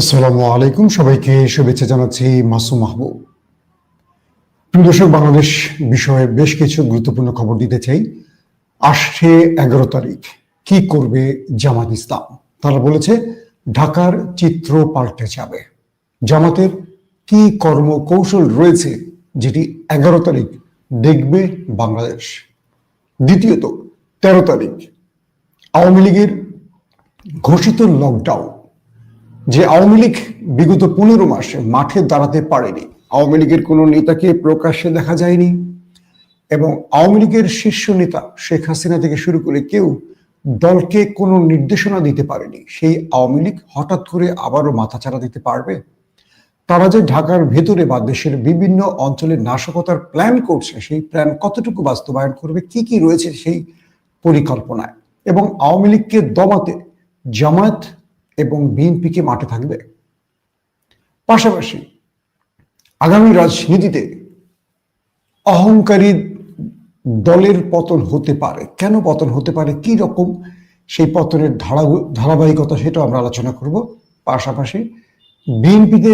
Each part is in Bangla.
আসসালামু আলাইকুম। সবাইকে শুভেচ্ছা জানাচ্ছি মাসুম মাহবুব। প্রিয় দর্শক, বাংলাদেশ বিষয়ে বেশ কিছু গুরুত্বপূর্ণ খবর দিতে চাই। আসছে এগারো তারিখ। কি করবে জামাত ইসলাম? তারা বলেছে, ঢাকার চিত্র পাল্টে যাবে। জামাতের কি কর্মকৌশল রয়েছে যেটি এগারো তারিখ দেখবে বাংলাদেশ? দ্বিতীয়ত, তেরো তারিখ, আওয়ামী লীগের ঘোষিত লকডাউন যে আওয়ামী লীগ বিগত পনেরো মাসে মাঠে দাঁড়াতে পারেনি। আওয়ামী লীগের কোনো নেতাকে প্রকাশ্যে দেখা যায়নি এবং আওয়ামী লীগের শীর্ষ নেতা শেখ হাসিনা থেকে শুরু করে কেউ দলকে কোনো নির্দেশনা দিতে পারেনি। সেই আওয়ামী লীগ হঠাৎ করে আবারও মাথাচাড়া দিতে পারবে? তারা যে ঢাকার ভেতরে বা দেশের বিভিন্ন অঞ্চলে নাশকতার প্ল্যান করছে, সেই প্ল্যান কতটুকু বাস্তবায়ন করবে, কি কি রয়েছে সেই পরিকল্পনায়? এবং আওয়ামী লীগকে দমাতে জামায়াত এবং বিএনপিকে মাঠে থাকবে। পাশাপাশি আগামী রাজনীতিতে অহংকারী দলের পতন হতে পারে। কেন পতন হতে পারে? কি রকম? সেই পতনের ধারা, ধারাবাহিকতা সেটাও আমরা আলোচনা করব। পাশাপাশি বিএনপিতে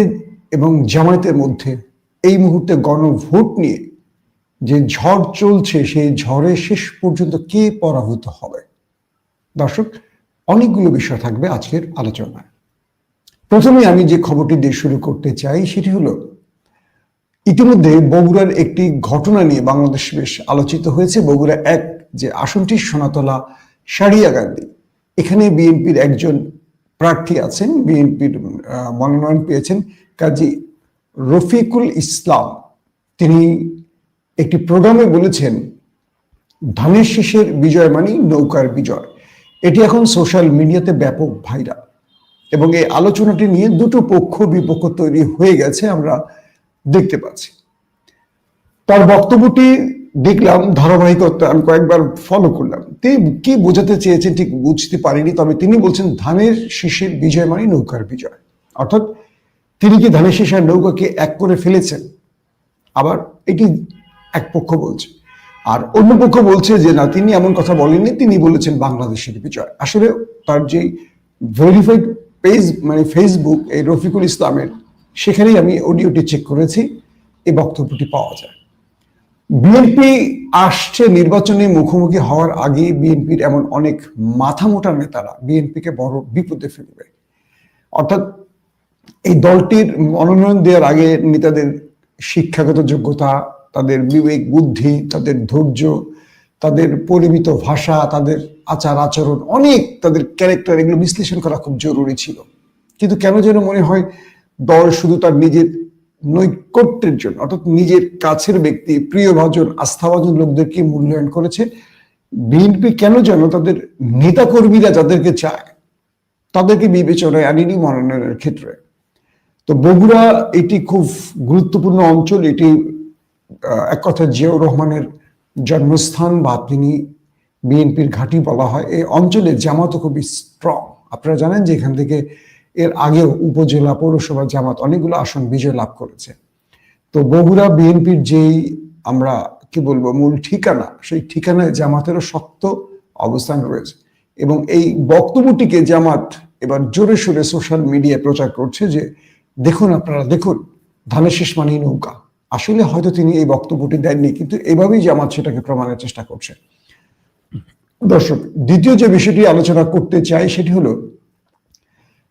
এবং জামায়াতের মধ্যে এই মুহূর্তে গণভোট নিয়ে যে ঝড় চলছে, সেই ঝড়ে শেষ পর্যন্ত কে পরাভূত হবে? দর্শক অনেকগুলো বিষয় থাকবে আজকের আলোচনায়। প্রথমে আমি যে খবরটি দিয়ে শুরু করতে চাই, সেটি হলো, ইতিমধ্যে বগুড়ার একটি ঘটনা নিয়ে বাংলাদেশ বেশ আলোচিত হয়েছে। বগুড়া এক যে আসনটি, সোনাতলা সারিয়া গান্ধী। এখানে বিএনপির একজন প্রার্থী আছেন, বিএনপির মনোনয়ন পেয়েছেন কাজী রফিকুল ইসলাম। তিনি একটি প্রোগ্রামে বলেছেন, ধানের শেষের বিজয় মানি নৌকার বিজয়। এটি এখন সোশ্যাল মিডিয়াতে ব্যাপক ভাইরাল এবং এই আলোচনাটি নিয়ে দুটো পক্ষ বিপক্ষ তৈরি হয়ে গেছে আমরা দেখতে পাচ্ছি। তার বক্তব্যটি দেখলাম ধারাবাহিকতা আমি কয়েকবার ফলো করলাম। তিনি কি বোঝাতে চেয়েছেন ঠিক বুঝতে পারিনি, তবে তিনি বলছেন, ধানের শীষের বিজয় মানে নৌকার বিজয়। অর্থাৎ তিনি কি ধানের শীষ আর নৌকাকে এক করে ফেলেছেন? আবার এটি এক পক্ষ বলছে। আর অন্য পক্ষ বলছে যে, না, তিনি এমন কথা বলেননি, তিনি বলেছেন বাংলাদেশের বিজয়। আসলে তার যে ভেরিফাইড পেজ মানে ফেসবুক এই রফিকুল ইসলামের, সেখানেই আমি অডিওটি চেক করেছি, এই বক্তব্যটি পাওয়া যায়। বিএনপি আসছে নির্বাচনে মুখোমুখি হওয়ার আগে বিএনপির এমন অনেক মাথা মোটা নেতারা বিএনপিকে বড় বিপদে ফেলবে। অর্থাৎ এই দলটির মনোনয়ন দেওয়ার আগে নেতাদের শিক্ষাগত যোগ্যতা তাদের বিবেক, বুদ্ধি, তাদের ধৈর্য, তাদের পরিমিত ভাষা, তাদের আচার, আচরণ, অনেক তাদের ক্যারেক্টার এগুলো বিশ্লেষণ করা খুব জরুরি ছিল। কিন্তু কেন যেন মনে হয় দল শুধু তার নিজের নৈকট্যের জন্য, অর্থাৎ নিজের কাছের ব্যক্তি, প্রিয়ভাজন, আস্থাভাজন লোকদেরকে মূল্যায়ন করেছে। বিএনপি কেন যেন তাদের নেতাকর্মীরা যাদেরকে চায়, তাদেরকে বিবেচনায় আনিনি মনোনয়নের ক্ষেত্রে। তো বগুড়া এটি খুব গুরুত্বপূর্ণ অঞ্চল, এটি এক কথা জিয়াউর রহমানের জন্মস্থান বা তিনি বিএনপির ঘাঁটি বলা হয়, এই অঞ্চলে জামাতও খুবই স্ট্রং আপনারা জানেন যে এখান থেকে এর আগেও উপজেলা পৌরসভা জামাত অনেকগুলো আসন বিজয় লাভ করেছে। তো বগুড়া বিএনপির যেই আমরা কি বলব, মূল ঠিকানা, সেই ঠিকানায় জামাতেরও শক্ত অবস্থান রয়েছে এবং এই বক্তব্যটিকে জামাত এবার জোরে সোরে সোশ্যাল মিডিয়ায় প্রচার করছে যে, দেখুন আপনারা, দেখুন, ধানের শেষ মানি নৌকা। আসলে হয়তো তিনি এই বক্তব্যটি দেননি, কিন্তু এভাবেই জামাত সেটাকে প্রমাণের চেষ্টা করছে। দর্শক, দ্বিতীয় যে বিষয়টি আলোচনা করতে চাই সেটি হলো,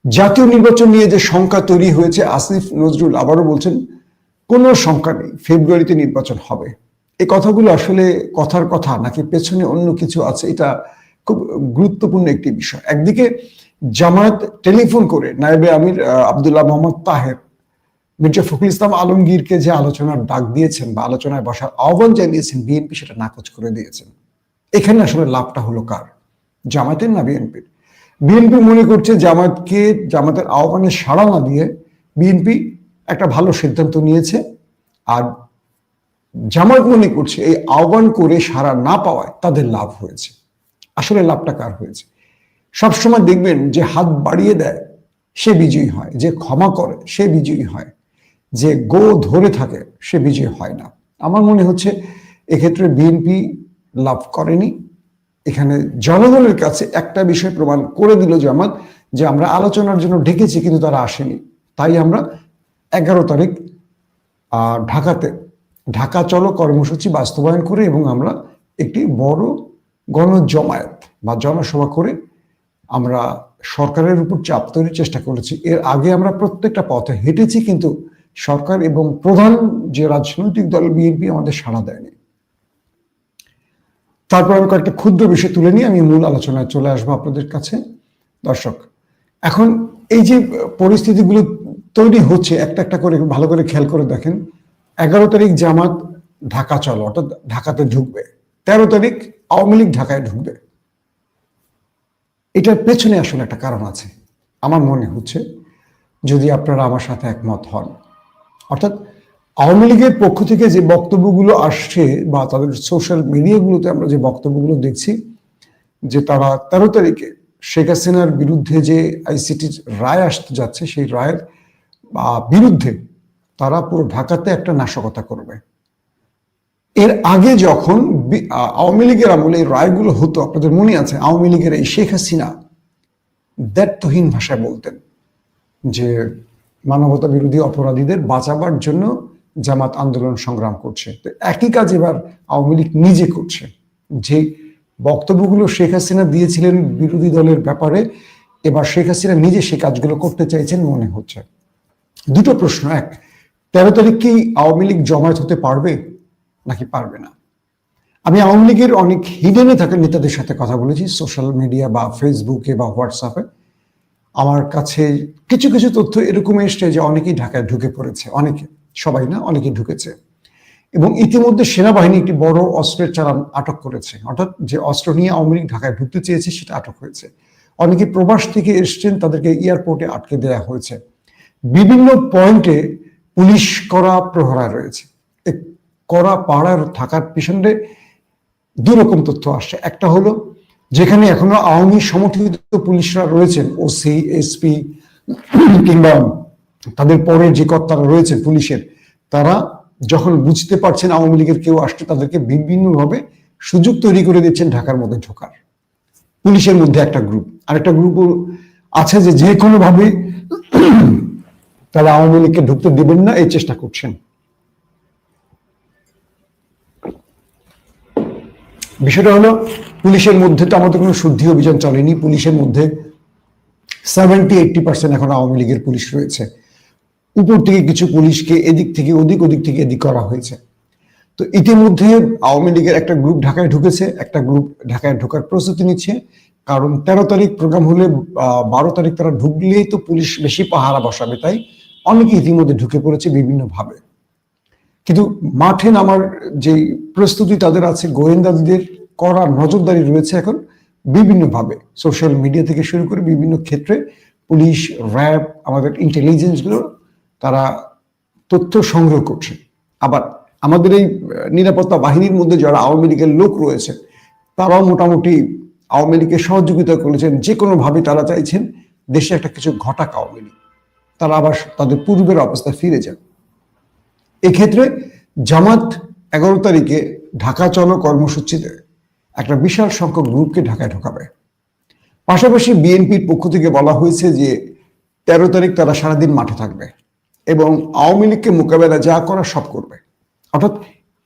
জাতীয় নির্বাচন নিয়ে যে শঙ্কা তৈরি হয়েছে, আসিফ নজরুল আবারও বলছেন, কোনো শঙ্কা নেই, ফেব্রুয়ারিতে নির্বাচন হবে। এই কথাগুলো আসলে কথার কথা, নাকি পেছনে অন্য কিছু আছে, এটা খুব গুরুত্বপূর্ণ একটি বিষয়। একদিকে জামায়াত টেলিফোন করে, নায়েবে আমির আবদুল্লাহ মোহাম্মদ তাহের মির্জা ফখরুল ইসলাম আলমগীরকে যে আলোচনার ডাক দিয়েছেন বা আলোচনায় বসার আহ্বান জানিয়েছেন, বিএনপি সেটা নাকচ করে দিয়েছেন। এখানে আসলে লাভটা হলো কার? জামায়াতের না বিএনপির? বিএনপি মনে করছে জামাতকে জামাতের আহ্বানে সাড়া না দিয়ে বিএনপি একটা ভালো সিদ্ধান্ত নিয়েছে। আর জামাত মনে করছে এই আহ্বান করে সাড়া না পাওয়ায় তাদের লাভ হয়েছে। আসলে লাভটা কার হয়েছে? সবসময় দেখবেন যে হাত বাড়িয়ে দেয়, সে বিজয়ী হয়। যে ক্ষমা করে, সে বিজয়ী হয়। যে গো ধরে থাকে, সে বিজয়ী হয় না। আমার মনে হচ্ছে এক্ষেত্রে বিএনপি লাভ করেনি। এখানে জনগণের কাছে একটা বিষয় প্রমাণ করে দিল জামাত, যে আমরা আলোচনার জন্য ডেকেছি কিন্তু তারা আসেনি। তাই আমরা এগারো তারিখ ঢাকাতে, ঢাকা চলো কর্মসূচি বাস্তবায়ন করে এবং আমরা একটি বড় গণজমায়েত বা জনসভা করে আমরা সরকারের উপর চাপ তৈরির চেষ্টা করেছি। এর আগে আমরা প্রত্যেকটা পথে হেঁটেছি কিন্তু সরকার এবং প্রধান যে রাজনৈতিক দল বিএনপি আমাদের সাড়া দেয়নি। তারপর আমি কয়েকটা ক্ষুদ্র বিষয় তুলে নিয়ে আমি মূল আলোচনায় চলে আসব আপনাদের কাছে। দর্শক, এখন এই যে পরিস্থিতিগুলো তৈরি হচ্ছে, একটা একটা করে ভালো করে খেয়াল করে দেখেন, এগারো তারিখ জামাত ঢাকা চলো, অর্থাৎ ঢাকাতে ঢুকবে। তেরো তারিখ আওয়ামী লীগ ঢাকায় ঢুকবে। এটার পেছনে আসলে একটা কারণ আছে। আমার মনে হচ্ছে, যদি আপনারা আমার সাথে একমত হন অর্থাৎ আওয়ামী লীগের পক্ষ থেকে যে বক্তব্যগুলো আসছে বা তাদের সোশ্যাল মিডিয়াগুলোতে আমরা যে বক্তব্যগুলো দেখছি, যে তারা তেরো তারিখে শেখ হাসিনার বিরুদ্ধে যে আইসিটির রায় আসতে যাচ্ছে, সেই রায়ের বিরুদ্ধে তারা পুরো ঢাকাতে একটা নাশকতা করবে। এর আগে যখন আওয়ামী লীগের আমলে এই রায়গুলো হতো, আপনাদের মনে আছে, আওয়ামী লীগের এই শেখ হাসিনা দ্ব্যর্থহীন ভাষায় বলতেন যে মানবতা বিরোধী অপরাধীদের বাঁচাবার জন্য জামাত আন্দোলন সংগ্রাম করছে। তো একই কাজ এবার আওয়ামী লীগ নিজে করছে। যে বক্তব্যগুলো শেখ হাসিনা দিয়েছিলেন বিরোধী দলের ব্যাপারে, এবার শেখ হাসিনা নিজে সে কাজগুলো করতে চাইছেন মনে হচ্ছে। দুটো প্রশ্ন। এক, তেরো তারিখ কি আওয়ামী লীগ জমায়েত হতে পারবে নাকি পারবে না? আমি আওয়ামী লীগের অনেক হিডেনে থাকা নেতাদের সাথে কথা বলেছি সোশ্যাল মিডিয়া বা ফেসবুকে বা হোয়াটসঅ্যাপে আমার কাছে কিছু কিছু তথ্য এরকম এসছে যে অনেকেই ঢাকায় ঢুকে পড়েছে। অনেকে, সবাই না? অনেকেই ঢুকেছে। এবং ইতিমধ্যে সেনাবাহিনী একটি বড় অস্ত্রের চালান আটক করেছে। অর্থাৎ যে অস্ত্র নিয়ে আওয়ামী লীগ ঢাকায় ঢুকতে চেয়েছে, সেটা আটক হয়েছে। অনেকে প্রবাস থেকে এসছেন, তাদেরকে এয়ারপোর্টে আটকে দেওয়া হয়েছে। বিভিন্ন পয়েন্টে পুলিশ করা প্রহরায় রয়েছে। করা পাড়ার থাকার পিছনে দুই রকম তথ্য আসছে। একটা হলো যেখানে এখনও আওয়ামী সমর্থিত পুলিশরা রয়েছেন ওসি এসপি কিংবা তাদের পরে যে কর্তারা রয়েছে পুলিশের, তারা যখন বুঝতে পারছেন আওয়ামী লীগের কেউ আসছে, তাদেরকে বিভিন্নভাবে সুযোগ তৈরি করে দিচ্ছেন ঢাকার মধ্যে ঢোকার। পুলিশের মধ্যে একটা গ্রুপ আরেকটা গ্রুপ আছে যে যে কোনো ভাবে তারা আওয়ামী লীগকে ঢুকতে দেবেন না, এই চেষ্টা করছেন। বিষয়টা হলো, পুলিশের মধ্যে তো আমাদের কোনো শুদ্ধি অভিযান চলেনি। পুলিশের মধ্যে সেভেন্টি এইটটি পার্সেন্ট এখন আওয়ামী লীগের পুলিশ রয়েছে। উপর থেকে কিছু পুলিশকে এদিক থেকে, ওদিক ওদিক থেকে এদিক করা হয়েছে। তো ইতিমধ্যে আওয়ামী লীগের একটা গ্রুপ ঢাকায় ঢুকেছে। একটা গ্রুপ ঢাকায় ঢোকার প্রস্তুতি নিচ্ছে। কারণ তেরো তারিখ প্রোগ্রাম হলে বারো তারিখ তারা ঢুকলেই তো পুলিশ বেশি পাহারা বসাবে, তাই অনেকে ইতিমধ্যে ঢুকে পড়েছে বিভিন্নভাবে। কিন্তু মাঠে নামার যে প্রস্তুতি তাদের আছে, গোয়েন্দাদের করা নজরদারি রয়েছে এখন বিভিন্নভাবে। সোশ্যাল মিডিয়া থেকে শুরু করে বিভিন্ন ক্ষেত্রে পুলিশ, র্যাব, আমাদের ইন্টেলিজেন্সগুলো তারা তথ্য সংগ্রহ করছে। আবার আমাদের এই নিরাপত্তা বাহিনীর মধ্যে যারা আওয়ামী লীগের লোক রয়েছে, তারাও মোটামুটি আওয়ামী লীগকে সহযোগিতা করেছেন। যে কোনোভাবে তারা চাইছেন দেশে একটা কিছু ঘটাক আওয়ামী লীগ। তারা আবার তাদের পূর্বের অবস্থায় ফিরে যান এক্ষেত্রে জামাত এগারো তারিখে ঢাকা চলো কর্মসূচিতে একটা বিশাল সংখ্যক গ্রুপকে ঢাকায় ঢোকাবে। পাশাপাশি বিএনপির পক্ষ থেকে বলা হয়েছে যে তেরো তারিখ তারা সারাদিন মাঠে থাকবে এবং আওয়ামী লীগকে মোকাবেলা যা করা সব করবে। অর্থাৎ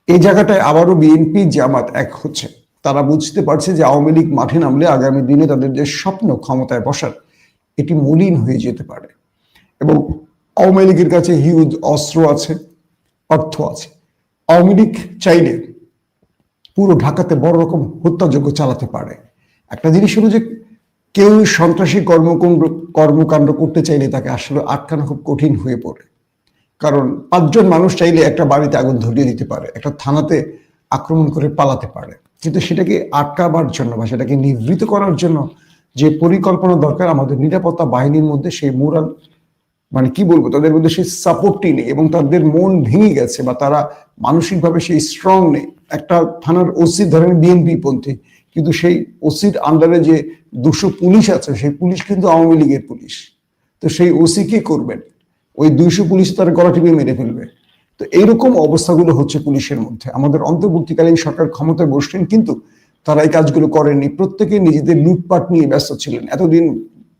এই জায়গাটায় আবারও বিএনপি জামাত এক হচ্ছে। তারা বুঝতে পারছে যে আওয়ামী লীগ মাঠে নামলে আগামী দিনে তাদের যে স্বপ্ন ক্ষমতায় বসার, এটি মলিন হয়ে যেতে পারে। এবং আওয়ামী লীগের কাছে হিউজ অস্ত্র আছে। অর্থ আছে। আওয়ামী লীগ চাইলে পুরো ঢাকাতে বড় রকম হত্যাযজ্ঞ চালাতে পারে। একটা জিনিস হলো যে কেউ সন্ত্রাসী কর্মকাণ্ড কর্মকাণ্ড করতে চাইলে তাকে আসলে আটকানো খুব কঠিন হয়ে পড়ে। কারণ পাঁচজন মানুষ চাইলে একটা বাড়িতে আগুন ধরিয়ে দিতে পারে, একটা থানাতে আক্রমণ করে পালাতে পারে। কিন্তু সেটাকে আটকাবার জন্য বা সেটাকে নিবৃত করার জন্য যে পরিকল্পনা দরকার, আমাদের নিরাপত্তা বাহিনীর মধ্যে সেই মোরাল মানে কি বলব, তাদের মধ্যে সেই সাপোর্টই নেই এবং তাদের মন ভেঙে গেছে বা তারা মানসিকভাবে সেই স্ট্রং নেই। একটা থানার ওসি ধরেন বিএনপি পন্থী, কিন্তু সেই ওসির আন্ডারে যে দুশো পুলিশ আছে, সেই পুলিশ কিন্তু আওয়ামী লীগের পুলিশ। তো সেই ওসি কি করবেন? ওই দুইশো পুলিশ তার গলা টিপে মেরে ফেলবে। তো এইরকম অবস্থাগুলো হচ্ছে পুলিশের মধ্যে। আমাদের অন্তর্বর্তীকালীন সরকার ক্ষমতায় বসলেন, কিন্তু তারা এই কাজগুলো করেননি। প্রত্যেকে নিজেদের লুটপাট নিয়ে ব্যস্ত ছিলেন। এতদিন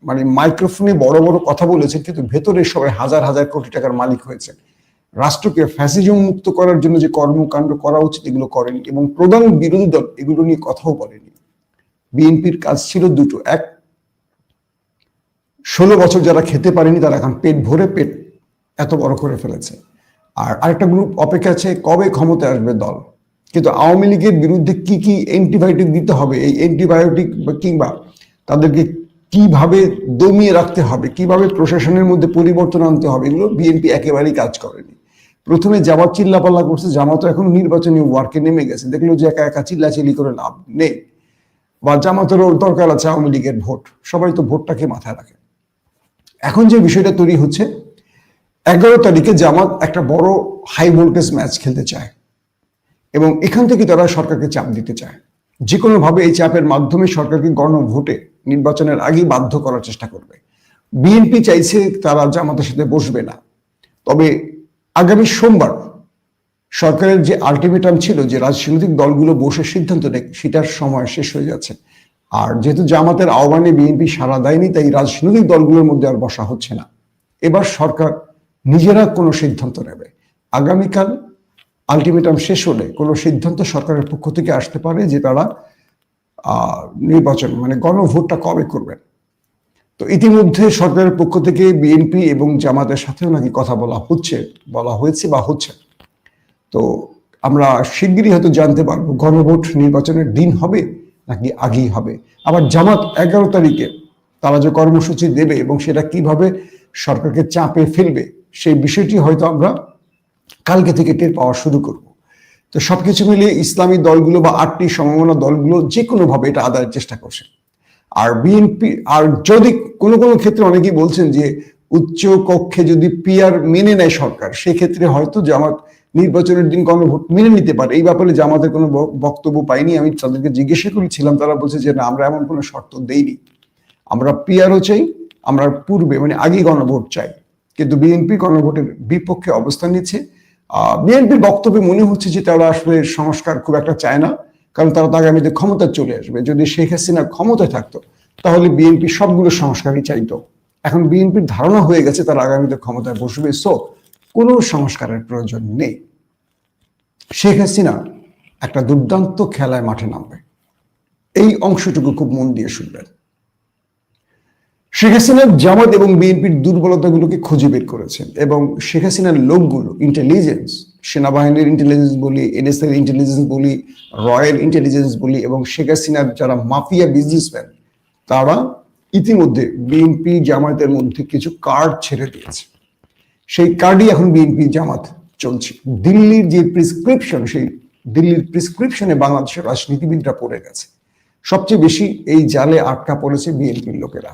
মানে মাইক্রোফোনে বড় বড় কথা বলেছেন কিন্তু ভেতরে সবাই হাজার হাজার কোটি টাকার মালিক হয়েছেন রাষ্ট্রকে ফ্যাসিজম মুক্ত করার জন্য যে কর্মকাণ্ড করা উচিত, এগুলো করেনি এবং প্রধান বিরোধী দল এগুলো নিয়ে কথাও বলেনি। বিএনপির কাজ ছিল দুটো। এক, ষোলো বছর যারা খেতে পারেনি, তারা এখন পেট ভরে পেট এত বড় করে ফেলেছে। আর আরেকটা গ্রুপ অপেক্ষা আছে, কবে ক্ষমতায় আসবে দল? কিন্তু আওয়ামী লীগের বিরুদ্ধে কি কি অ্যান্টিবায়োটিক দিতে হবে, এই অ্যান্টিবায়োটিক কিংবা তাদেরকে কীভাবে দমিয়ে রাখতে হবে, কীভাবে প্রশাসনের মধ্যে পরিবর্তন আনতে হবে, এগুলো বিএনপি একেবারেই কাজ করেনি। প্রথমে জামাত চিল্লাপাল্লা করছে, জামাত এখন নির্বাচনী ওয়ার্কে নেমে গেছে, দেখল যে একা একা চিল্লাচিল্লি করে লাভ নেই। বা জামাতেরও দরকার আছে আওয়ামী লীগের ভোট, সবাই তো ভোটটাকে মাথায় রাখে। এখন যে বিষয়টা তৈরি হচ্ছে, এগারো তারিখে জামাত একটা বড় হাই ভোল্টেজ ম্যাচ খেলতে চায় এবং এখান থেকে তারা সরকারকে চাপ দিতে চায়। যে কোনোভাবে এই চাপের মাধ্যমে সরকারকে গণভোটে নির্বাচনের আগেই বাধ্য করার চেষ্টা করবে। বিএনপি চাইছে তারা জামাতের সাথে বসবে না। তবে আগামী সোমবার সরকারের যে আলটিমেটাম ছিল যে রাজনৈতিক দলগুলো বসে সিদ্ধান্ত নেয় সেটার সময় শেষ হয়ে যাচ্ছে। আর যেহেতু জামাতের আহ্বানে বিএনপি সাড়া দেয়নি, তাই রাজনৈতিক দলগুলোর মধ্যে আর বসা হচ্ছে না। এবার সরকার নিজেরা কোনো সিদ্ধান্ত নেবে। আগামীকাল আলটিমেটাম শেষ হলে কোনো সিদ্ধান্ত সরকারের পক্ষ থেকে আসতে পারে যে তারা নির্বাচন মানে গণভোটটা কবে করবেন? তো ইতিমধ্যে সরকারের পক্ষ থেকে বিএনপি এবং জামাতের সাথেও নাকি কথা বলা হচ্ছে, বলা হয়েছে বা হচ্ছে। তো আমরা শিগগিরই হয়তো জানতে পারব, গণভোট নির্বাচনের দিন হবে নাকি আগেই হবে? আবার জামাত এগারো তারিখে তারা যে কর্মসূচি দেবে এবং সেটা কীভাবে সরকারকে চাপে ফেলবে, সেই বিষয়টি হয়তো আমরা কালকে থেকে টের পাওয়া শুরু করব। তো সবকিছু মিলিয়ে ইসলামী দলগুলো বা আটটি সম্ভাবনা দলগুলো যে কোনোভাবে এটা আদায়ের চেষ্টা করছে। আর বিএনপি, আর যদি কোনো কোনো ক্ষেত্রে অনেকেই বলছেন যে উচ্চ কক্ষে যদি পিআর মেনে নেয় সরকার, সেক্ষেত্রে হয়তো জামাত নির্বাচনের দিন গণভোট মেনে নিতে পারে। এই ব্যাপারে জামাতের কোনো বক্তব্য পাইনি। আমি তাদেরকে জিজ্ঞাসা করেছিলাম, তারা বলছে যে না, আমরা এমন কোনো শর্ত দেইনি। আমরা পিআরও চাই, আমরা পূর্বে মানে আগে গণভোট চাই। কিন্তু বিএনপি গণভোটের বিপক্ষে অবস্থান নিচ্ছে। বিএনপির বক্তব্যে মনে হচ্ছে যে তারা আসলে সংস্কার খুব একটা চায় না, কারণ তারা তো আগামীতে ক্ষমতা চলে আসবে। যদি শেখ হাসিনা ক্ষমতায় থাকতো, তাহলে বিএনপি সবগুলো সংস্কারই চাইতো। এখন বিএনপির ধারণা হয়ে গেছে তারা আগামীতে ক্ষমতায় বসবে। সো কোনো সংস্কারের প্রয়োজন নেই। শেখ হাসিনা একটা দুর্দান্ত খেলায় মাঠে নামবে। এই অংশটুকু খুব মন দিয়ে শুনবেন। শেখ হাসিনার জামাত এবং বিএনপির দুর্বলতাগুলোকে খুঁজে বের করেছেন এবং শেখ হাসিনার লোকগুলো ইন্টেলিজেন্স সেনাবাহিনীর ইন্টেলিজেন্স বলি এনএসএর ইন্টেলিজেন্স বলি রয়্যাল ইন্টেলিজেন্স বলি এবং শেখ হাসিনার যারা মাফিয়া বিজনেসম্যান তারা ইতিমধ্যে বিএনপি জামায়াতের মধ্যে কিছু কার্ড ছেড়ে দিয়েছে। সেই কার্ডই এখন বিএনপি জামাত চলছে। দিল্লির যে প্রিসক্রিপশন সেই দিল্লির প্রিসক্রিপশনে বাংলাদেশের রাজনীতিবিদরা পড়ে গেছে। সবচেয়ে বেশি এই জালে আটকা পড়েছে বিএনপির লোকেরা।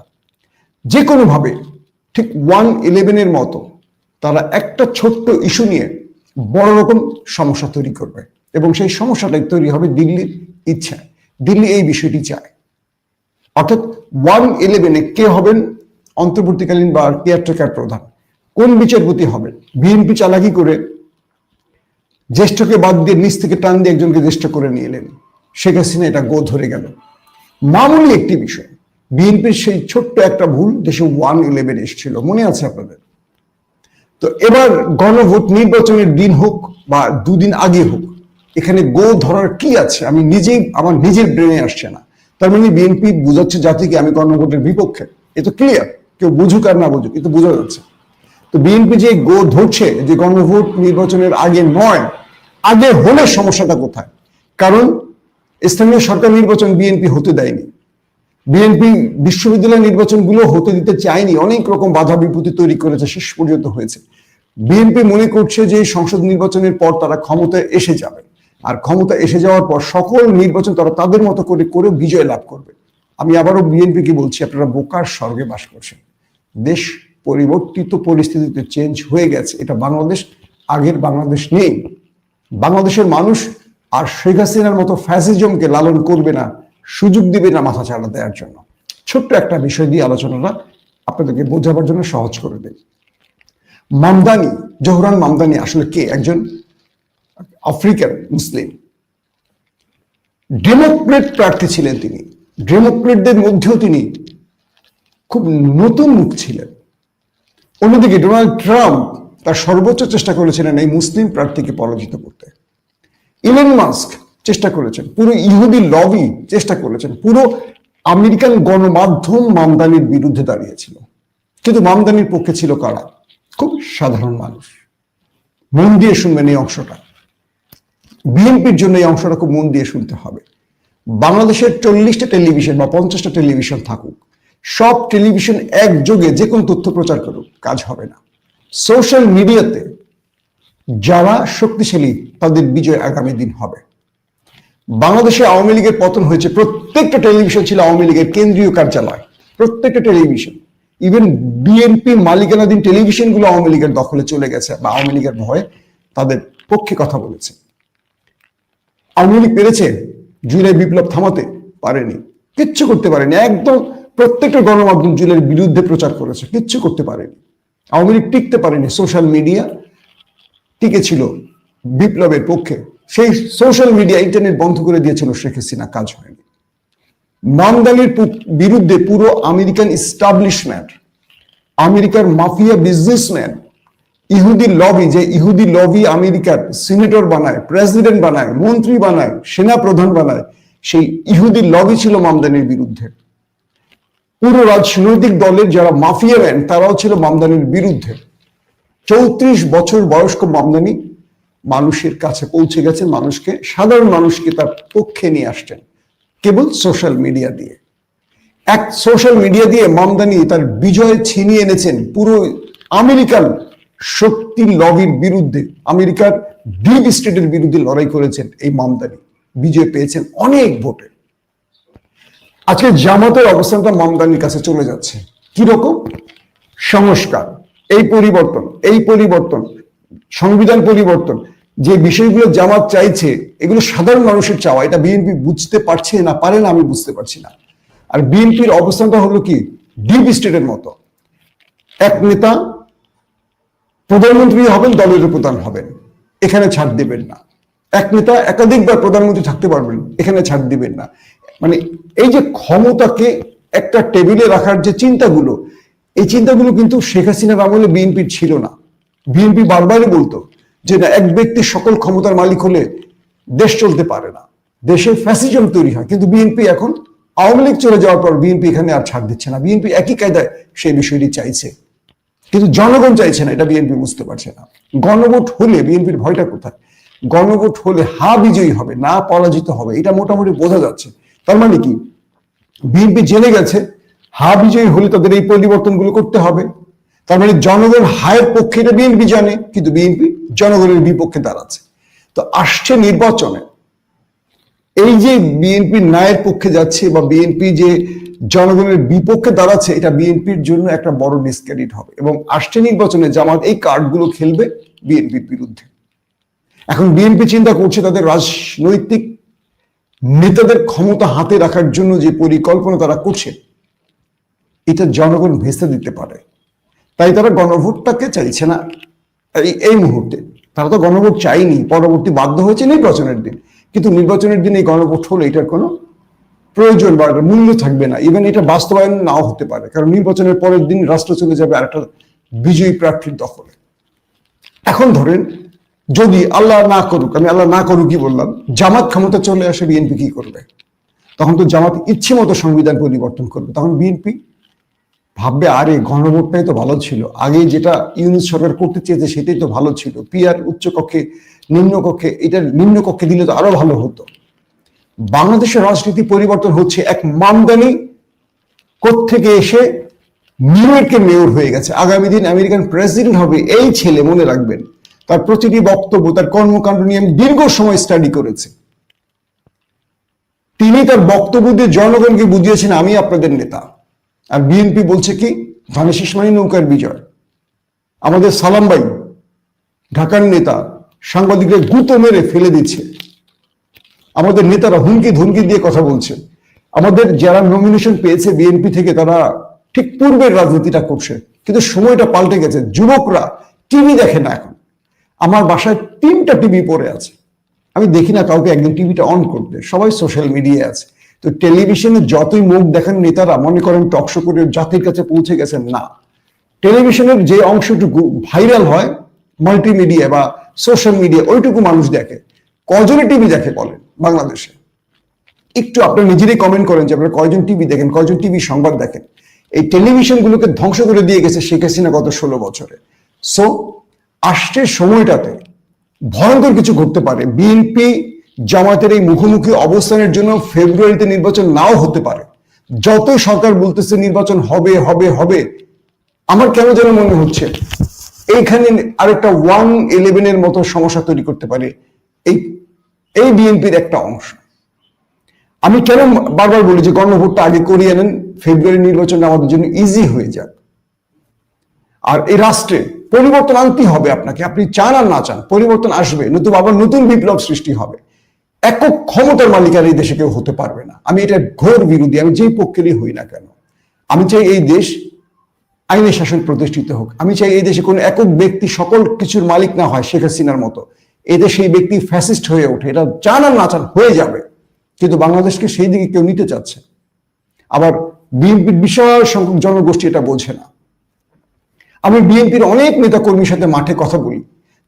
যে কোনোভাবে ঠিক ওয়ান ইলেভেনের মতো তারা একটা ছোট্ট ইস্যু নিয়ে বড় রকম সমস্যা তৈরি করবে এবং সেই সমস্যাটাই তৈরি হবে দিল্লির ইচ্ছা। দিল্লি এই বিষয়টি চায়। অর্থাৎ ওয়ান ইলেভেনে কে হবেন? অন্তর্বর্তীকালীন বা কেয়ারটেকার প্রধান। কোন বিচারপতি হবেন? বিএনপি চালাকি করে জ্যেষ্ঠকে বাদ দিয়ে নিচ থেকে টান দিয়ে একজনকে জ্যেষ্ঠ করে নিয়ে এলেন। শেখ হাসিনা এটা গো ধরে গেল। মামুলি একটি বিষয়। বিএনপির সেই ছোট্ট একটা ভুল দেশে ওয়ান ইলেভেন এসেছিল। মনে আছে আপনাদের? তো এবার গণভোট নির্বাচনের দিন হোক বা দুদিন আগে হোক, এখানে গো ধরার কি আছে? আমি নিজেই, আমার নিজের ব্রেনে আসছে না। তার মানে বিএনপি বুঝাচ্ছে জাতিকে আমি গণভোটের বিপক্ষে। এ তো ক্লিয়ার কেউ বুঝুক আর না বুঝুক, এ তো বোঝা যাচ্ছে। তো বিএনপি যে গো ধরছে, যে গণভোট নির্বাচনের আগে নয়, আগে হলে সমস্যাটা কোথায়? কারণ স্থানীয় সরকার নির্বাচন বিএনপি হতে দেয়নি। বিএনপি বিশ্ববিদ্যালয় নির্বাচনগুলো হতে দিতে চায়নি, অনেক রকম বাধা বিপত্তি তৈরি করেছে, শেষ পর্যন্ত হয়েছে। বিএনপি মনে করছে যে সংসদ নির্বাচনের পর তারা ক্ষমতায় এসে যাবে। আর ক্ষমতা এসে যাওয়ার পর সকল নির্বাচন তারা তাদের মতো করে করে বিজয় লাভ করবে। আমি আবারও বিএনপিকে বলছি, আপনারা বোকার স্বর্গে বাস করছেন। দেশ পরিবর্তিত পরিস্থিতিতে চেঞ্জ হয়ে গেছে, এটা বাংলাদেশ, আগের বাংলাদেশ নেই। বাংলাদেশের মানুষ আর শেখ হাসিনার মতো ফ্যাসিজমকে লালন করবে না। সুযোগ দিবে না মাথা চাড়া দেওয়ার জন্য। ছোট্ট একটা বিষয় দিয়ে আলোচনাটা আপনাদেরকে বোঝাবার জন্য সহজ করে দেয় মামদানি, জোহরান মামদানি আসলে কে? একজন আফ্রিকান মুসলিম। ডেমোক্রেট প্রার্থী ছিলেন তিনি। ডেমোক্রেটদের মধ্যেও তিনি খুব নতুন মুখ ছিলেন। অন্যদিকে ডোনাল্ড ট্রাম্প তার সর্বোচ্চ চেষ্টা করেছিলেন এই মুসলিম প্রার্থীকে পরাজিত করতে। ইলন মাস্ক চেষ্টা করেছেন। পুরো ইহুদি লবি চেষ্টা করেছেন। পুরো আমেরিকান গণমাধ্যম মামদানির বিরুদ্ধে দাঁড়িয়েছিল। কিন্তু মামদানির পক্ষে ছিল কারা? খুব সাধারণ মানুষ। মন দিয়ে শুনবেন এই অংশটা। বিএনপির জন্য এই অংশটা খুব মন দিয়ে শুনতে হবে। বাংলাদেশের চল্লিশটা টেলিভিশন বা পঞ্চাশটা টেলিভিশন থাকুক, সব টেলিভিশন একযোগে যে কোনো তথ্য প্রচার করুক, কাজ হবে না। সোশ্যাল মিডিয়াতে যারা শক্তিশালী, তাদের বিজয় আগামী দিন হবে। বাংলাদেশে আওয়ামী লীগের পতন হয়েছে, প্রত্যেকটা টেলিভিশন ছিল আওয়ামী লীগের কেন্দ্রীয় কার্যালয়, প্রত্যেকটা টেলিভিশন। ইভেন বিএনপি মালিকানাধীন টেলিভিশনগুলো আওয়ামী লীগের দখলে চলে গেছে বা আওয়ামী লীগের ভয়ে তাদের পক্ষে কথা বলেছে। আওয়ামী লীগ পেরেছে, জুলাই বিপ্লব থামাতে পারেনি, কিচ্ছু করতে পারেনি, একদম প্রত্যেকটা গণমাধ্যম জুলাইয়ের বিরুদ্ধে প্রচার করেছে, কিচ্ছু করতে পারেনি। আওয়ামী লীগ টিকতে পারেনি, সোশ্যাল মিডিয়া টিকে ছিল বিপ্লবের পক্ষে। সেই সোশ্যাল মিডিয়া ইন্টারনেট বন্ধ করে দিয়েছিল শেখ হাসিনা, কাজ হয়নি। মামদানির বিরুদ্ধে পুরো আমেরিকান ইস্টাবলিশমেন্ট আমেরিকার মাফিয়া বিজনেসম্যান ইহুদি লবি যে ইহুদি লবি আমেরিকার সিনেটর বানায় প্রেসিডেন্ট বানায়, মন্ত্রী বানায় সেনা প্রধান বানায়, সেই ইহুদি লবি ছিল মামদানির বিরুদ্ধে। পুরো রাজনৈতিক দলের যারা মাফিয়া ম্যান তারাও ছিল মামদানির বিরুদ্ধে। চৌত্রিশ বছর বয়স্ক মামদানি মানুষের কাছে পৌঁছে গেছেন, মানুষকে, সাধারণ মানুষকে তার পক্ষে নিয়ে আসছেন, কেবল সোশ্যাল মিডিয়া দিয়ে। এক সোশ্যাল মিডিয়া দিয়ে মামদানি তার বিজয় ছিনিয়ে এনেছেন পুরো আমেরিকান শক্তি লবির বিরুদ্ধে, আমেরিকার ডিপ স্টেটের বিরুদ্ধে লড়াই করেছেন এই মামদানি। বিজয় পেয়েছেন অনেক ভোটে। আজকে জামাতের অবস্থানটা মামদানির কাছে চলে যাচ্ছে। কীরকম? সংস্কার। এই পরিবর্তন এই পরিবর্তন। সংবিধান পরিবর্তন, যে বিষয়গুলো জামাত চাইছে, এগুলো সাধারণ মানুষের চাওয়া। এটা বিএনপি বুঝতে পারছে না, পারে না, আমি বুঝতে পারছি না। আর বিএনপির অবস্থানটা হলো কি? ডিপ স্টেটের মতো। এক নেতা প্রধানমন্ত্রী হবেন, দলের প্রধান হবেন। এখানে ছাড় দিবেন না। এক নেতা একাধিকবার প্রধানমন্ত্রী থাকতে পারবেন, এখানে ছাড় দিবেন না। মানে এই যে ক্ষমতাকে একটা টেবিলে রাখার যে চিন্তাগুলো, এই চিন্তাগুলো কিন্তু শেখ হাসিনার আমলে বিএনপির ছিল না। বিএনপি বারবারই বলতো যে না, এক ব্যক্তি সকল ক্ষমতার মালিক হলে দেশ চলতে পারে না। দেশে ফ্যাসিজম তৈরি হয়। কিন্তু বিএনপি এখন আওয়ামী লীগ চলে যাওয়ার পর বিএনপি এখানে আর ছাড় দিচ্ছে না। বিএনপি একই কায়দায় সেই বিষয়টি চাইছে। কিন্তু জনগণ চাইছে না, এটা বিএনপি বুঝতে পারছে না। গণভোট হলে বিএনপির ভয়টা কোথায়? গণভোট হলে হা বিজয়ী হবে, না পরাজিত হবে, এটা মোটামুটি বোঝা যাচ্ছে। তার মানে কি? বিএনপি জেনে গেছে, হা বিজয়ী হলে তাদের এই পরিবর্তনগুলো করতে হবে। তার মানে জনগণ হায়ের পক্ষে এটা বিএনপি জানে, কিন্তু বিএনপি জনগণের বিপক্ষে দাঁড়াচ্ছে তো আসছে নির্বাচনে। এই যে বিএনপি ন্যায়ের পক্ষে যাচ্ছে বা বিএনপি যে জনগণের বিপক্ষে দাঁড়াচ্ছে এটা বিএনপির জন্য একটা বড় ডিসক্রেডিট হবে। এবং আসছে নির্বাচনে জামাত এই কার্ডগুলো খেলবে বিএনপির বিরুদ্ধে। এখন বিএনপি চিন্তা করছে তাদের রাজনৈতিক নেতাদের ক্ষমতা হাতে রাখার জন্য যে পরিকল্পনা তারা করছে, এটা জনগণ ভেসে দিতে পারে। তাই তারা গণভোটটাকে চাইছে না। এই এই মুহূর্তে। তারা তো গণভোট চাইনি পরবর্তী বাধ্য হয়েছে নির্বাচনের দিন। কিন্তু নির্বাচনের দিন এই গণভোট হলে এটার কোনো প্রয়োজন বা মূল্য থাকবে না। ইভেন এটা বাস্তবায়ন নাও হতে পারে। কারণ নির্বাচনের পরের দিন রাষ্ট্র চলে যাবে আর একটা বিজয়ী প্রার্থীর দখলে। এখন ধরেন, যদি আল্লাহ না করুক, আমি আল্লাহ না করুক কি বললাম, জামাত ক্ষমতা চলে আসে, বিএনপি কি করবে? তখন তো জামাত ইচ্ছে মতো সংবিধান পরিবর্তন করবে। তখন বিএনপি ভাববে, আরে, গণভোটটাই তো ভালো ছিল। আগে যেটা ইউনিট সরকার করতে চেয়েছে, সেটাই তো ভালো ছিল। পিআর উচ্চ কক্ষে, নিম্ন কক্ষে এটা নিম্ন কক্ষে দিলে তো আরও ভালো হতো। বাংলাদেশের রাজনীতি পরিবর্তন হচ্ছে এক মামদানি থেকে এসে নিউ ইয়র্কে মেয়র হয়ে গেছে। আগামী দিন আমেরিকান প্রেসিডেন্ট হবে এই ছেলে, মনে রাখবেন। তার প্রতিটি বক্তব্য, তার কর্মকাণ্ড নিয়ে আমি দীর্ঘ সময় স্টাডি করেছি। তিনি তার বক্তব্য দিয়ে জনগণকে বুঝিয়েছেন, আমি আপনাদের নেতা। আর বিএনপি বলছে কি? ধানের শিশমানি নৌকার বিজয়। আমাদের সালাম ভাই, ঢাকার নেতা, সাংবাদিকরা গুঁতো মেরে ফেলে দিচ্ছে। আমাদের নেতারা হুমকি ধুমকি দিয়ে কথা বলছে। আমাদের যারা নমিনেশন পেয়েছে বিএনপি থেকে, তারা ঠিক পূর্বের রাজনীতিটা করছে, কিন্তু সময়টা পাল্টে গেছে। যুবকরা টিভি দেখে না এখন। আমার বাসায় তিনটা টিভি পড়ে আছে। আমি দেখি না কাউকে একদিন টিভিটা অন করতে। সবাই সোশ্যাল মিডিয়ায় আছে। তো টেলিভিশনে যতই মুখ দেখেন নেতারা, মনে করেন টকশো করে জাতির কাছে পৌঁছে গেছেন, না। টেলিভিশনের যে অংশটুকু ভাইরাল হয় মাল্টিমিডিয়া বা সোশ্যাল মিডিয়া ওইটুকু মানুষ দেখে। কজনে টিভি দেখে বলেন বাংলাদেশে? একটু আপনার নিজেরই কমেন্ট করেন যে আপনারা কয়জন টিভি দেখেন, কয়জন টিভি সংবাদ দেখেন। এই টেলিভিশনগুলোকে ধ্বংস করে দিয়ে গেছে শেখ হাসিনা গত ষোলো বছরে। সো আসছে সময়টাতে ভয়ঙ্কর কিছু ঘটতে পারে। বিএনপি জামাতের এই মুখোমুখি অবস্থানের জন্য ফেব্রুয়ারিতে নির্বাচন নাও হতে পারে। যত সরকার বলতেছে নির্বাচন হবে হবে হবে, আমার কেন যেন মনে হচ্ছে এইখানে আরেকটা ওয়ান ইলেভেনের মতো সমস্যা তৈরি করতে পারে এই এই বিএনপির একটা অংশ। আমি কেন বারবার বলি যে গণভোটটা আগে করিয়ে নেন, ফেব্রুয়ারি নির্বাচন আমাদের জন্য ইজি হয়ে যাক। আর এই রাষ্ট্রে পরিবর্তন আনতেই হবে আপনাকে, আপনি চান আর না চান, পরিবর্তন আসবে নতুন আবার নতুন বিপ্লব সৃষ্টি হবে। একক ক্ষমতার মালিকার এই দেশে কেউ হতে পারবে না। আমি এটা ঘোর বিরোধী, আমি যেই পক্ষেরই হই না কেন, আমি চাই এই দেশ আইনের শাসন প্রতিষ্ঠিত হোক। আমি চাই এই দেশে কোনো একক ব্যক্তি সকল কিছুর মালিক না হয় শেখ হাসিনার মতো। এই দেশে এই ব্যক্তি ফ্যাসিস্ট হয়ে ওঠে, এটা চান আর না চান হয়ে যাবে। কিন্তু বাংলাদেশকে সেই দিকে কেউ নিতে চাচ্ছে আবার বিএনপির বিশাল সংখ্যক জনগোষ্ঠী এটা বোঝে না। আমি বিএনপির অনেক নেতা কর্মীর সাথে মাঠে কথা বলি,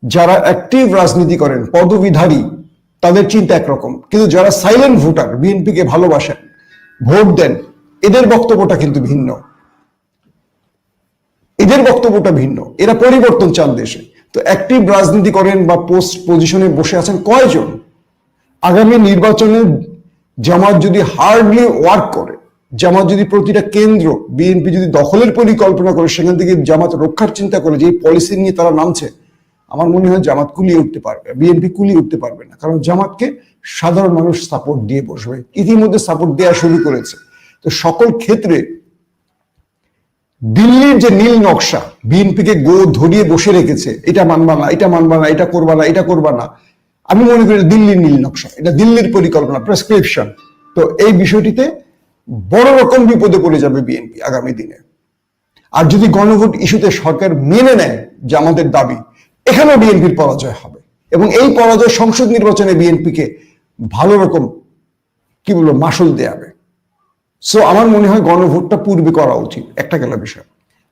যারা অ্যাক্টিভ রাজনীতি করেন, পদবিধারী তাদের চিন্তা একরকম। কিন্তু যারা সাইলেন্ট ভোটার বিএনপিকে ভালোবাসেন, ভোট দেন, এদের বক্তব্যটা কিন্তু ভিন্ন। এদের বক্তব্যটা ভিন্ন। এরা পরিবর্তন চান দেশে। তো অ্যাক্টিভ রাজনীতি করেন বা পোস্ট পজিশনে বসে আছেন কয়জন? আগামী নির্বাচনে জামাত যদি হার্ডলি ওয়ার্ক করে, জামাত যদি প্রতিটা কেন্দ্র বিএনপি যদি দখলের পরিকল্পনা করে, সেখান থেকে জামাত রক্ষার চিন্তা করে যে পলিসি নিয়ে তারা নামছে আমার মনে হয় জামাত কুলিয়ে উঠতে পারবে, বিএনপি কুলিয়ে উঠতে পারবে না। কারণ জামাতকে সাধারণ মানুষ সাপোর্ট দিয়ে বসবে, ইতিমধ্যে সাপোর্ট দেওয়া শুরু করেছে। তো সকল ক্ষেত্রে দিল্লির যে নীল নকশা, বিএনপিকে গো ধরিয়ে বসে রেখেছে, এটা মানবা না, এটা মানবা না, এটা করবা না, এটা করবা না। আমি মনে করি দিল্লির নীল নকশা, এটা দিল্লির পরিকল্পনা প্রেসক্রিপশন তো এই বিষয়টিতে বড় রকম বিপদে পড়ে যাবে বিএনপি আগামী দিনে। আর যদি গণভোট ইস্যুতে সরকার মেনে নেয় যে আমাদের দাবি এখানেও বিএনপির পরাজয় হবে। এবং এই পরাজয় সংসদ নির্বাচনে বিএনপিকে ভালো রকম, কি বলব মাসুল দেয়াবে। সো আমার মনে হয় গণভোটটা পূর্বে করা উচিত, একটা গেল বিষয়।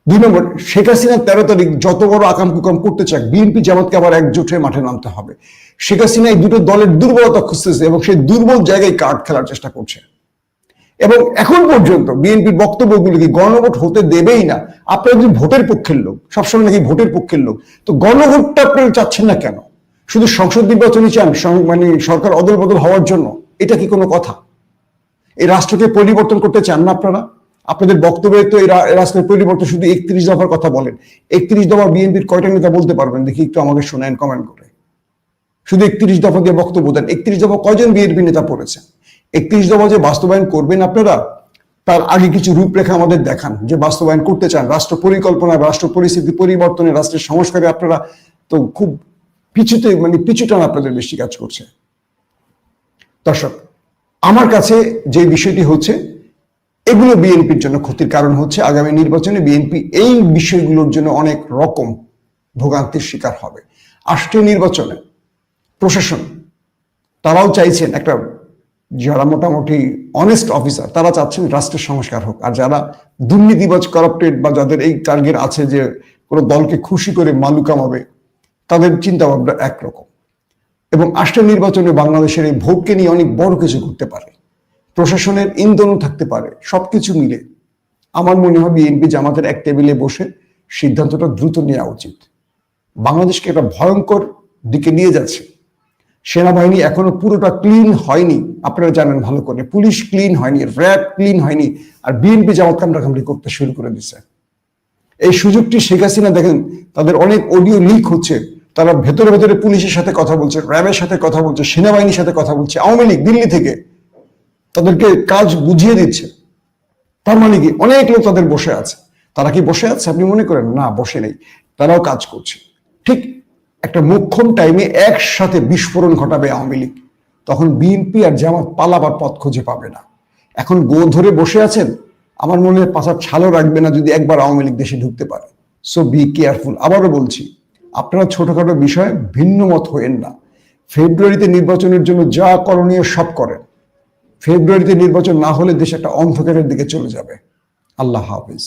দুই নম্বর, শেখ হাসিনা তেরো তারিখ যত বড় আকাম কুকাম করতে চাক, বিএনপি জামাতকে আবার একজোট হয়ে মাঠে নামতে হবে। শেখ হাসিনা এই দুটো দলের দুর্বলতা খুঁজতেছে এবং সেই দুর্বল জায়গায় কার্ড খেলার চেষ্টা করছে। এবং এখন পর্যন্ত বিএনপির বক্তব্যগুলো কি গণভোট হতে দেবেই না? আপনারা যদি ভোটের পক্ষের লোক, সবসময় নাকি ভোটের পক্ষের লোক, তো গণভোটটা আপনারা চাচ্ছেন না কেন? শুধু সংসদ নির্বাচনই চান মানে সরকার অদল বদল হওয়ার জন্য? এটা কি কোনো কথা? এই রাষ্ট্রকে পরিবর্তন করতে চান না আপনারা? আপনাদের বক্তব্যে তো এই রাষ্ট্রের পরিবর্তন শুধু একত্রিশ দফার কথা বলেন। একত্রিশ দফা বিএনপির কয়টা নেতা বলতে পারবেন? দেখি একটু আমাকে শোনেন কমেন্ট করে। শুধু একত্রিশ দফা দিয়ে বক্তব্য দেন। একত্রিশ দফা কয়জন বিএনপি নেতা পড়েছেন একত্রিশ দফা যে বাস্তবায়ন করবেন আপনারা, তার আগে কিছু রূপরেখা আমাদের দেখান, যে বাস্তবায়ন করতে চান, রাষ্ট্র পরিকল্পনা, রাষ্ট্র পরিস্থিতি পরিবর্তনে, রাষ্ট্রের সংস্কারে আপনারা তো খুব পিছুতে মানে পিছুটান আপনাদের বেশি কাজ করছে। দর্শক, আমার কাছে যে বিষয়টি হচ্ছে, এগুলো বিএনপির জন্য ক্ষতির কারণ হচ্ছে, আগামী নির্বাচনে বিএনপি এই বিষয়গুলোর জন্য অনেক রকম ভোগান্তির শিকার হবে। আসছে নির্বাচনে প্রশাসন, তারাও চাইছেন একটা যারা মোটামুটি অনেস্ট অফিসার তারা চাচ্ছেন রাষ্ট্রের সংস্কার হোক। আর যারা দুর্নীতিবাজ করাপ্টেড বা যাদের এই টার্গেট আছে যে কোনো দলকে খুশি করে মালু কামাবে, তাদের চিন্তা ভাবনা একরকম। এবং আসছে নির্বাচনে বাংলাদেশের এই ভোটকে নিয়ে অনেক বড় কিছু করতে পারে। প্রশাসনের ইন্ধনও থাকতে পারে, সবকিছু মিলে। আমার মনে হয় বিএনপি জামাতের এক টেবিলে বসে সিদ্ধান্তটা দ্রুত নেওয়া উচিত। বাংলাদেশকে একটা ভয়ঙ্কর দিকে নিয়ে যাচ্ছে। সেনাবাহিনী এখনও পুরোটা ক্লিন হয়নি। আপনারা জানেন ভালো করে। পুলিশ ক্লিন হয়নি, র্যাব ক্লিন হয়নি, আর বিএনপি জামাত কামড়াকামড়ি করতে শুরু করে দিছে। এই সুযোগটি শেখ হাসিনা দেখেন, তাদের অনেক অডিও লিক হচ্ছে। তারা ভেতরে ভেতরে পুলিশের সাথে কথা বলছে, র্যাবের সাথে কথা বলছে, সেনাবাহিনীর সাথে কথা বলছে। আওয়ামী লীগ দিল্লি থেকে তাদেরকে কাজ বুঝিয়ে দিচ্ছে। তার মানে কি? অনেক লোক তাদের বসে আছে। তারা কি বসে আছে? আপনি মনে করেন, না, বসে নেই। তারাও কাজ করছে। ঠিক একটা মোক্ষম টাইমে একসাথে বিস্ফোরণ ঘটাবে আওয়ামী লীগ। তখন বিএনপি আর জামাত পালাবার পথ খুঁজে পাবে না। এখন গো ধরে বসে আছেন, আমার মনে হয় পাশার ছালও রাখবে না যদি একবার আওয়ামী লীগ দেশে ঢুকতে পারে। সো বি কেয়ারফুল আবারও বলছি, আপনারা ছোটখাটো বিষয়ে ভিন্ন মত হয়েন না। ফেব্রুয়ারিতে নির্বাচনের জন্য যা করণীয় সব করেন। ফেব্রুয়ারিতে নির্বাচন না হলে দেশ একটা অন্ধকারের দিকে চলে যাবে। আল্লাহ হাফিজ।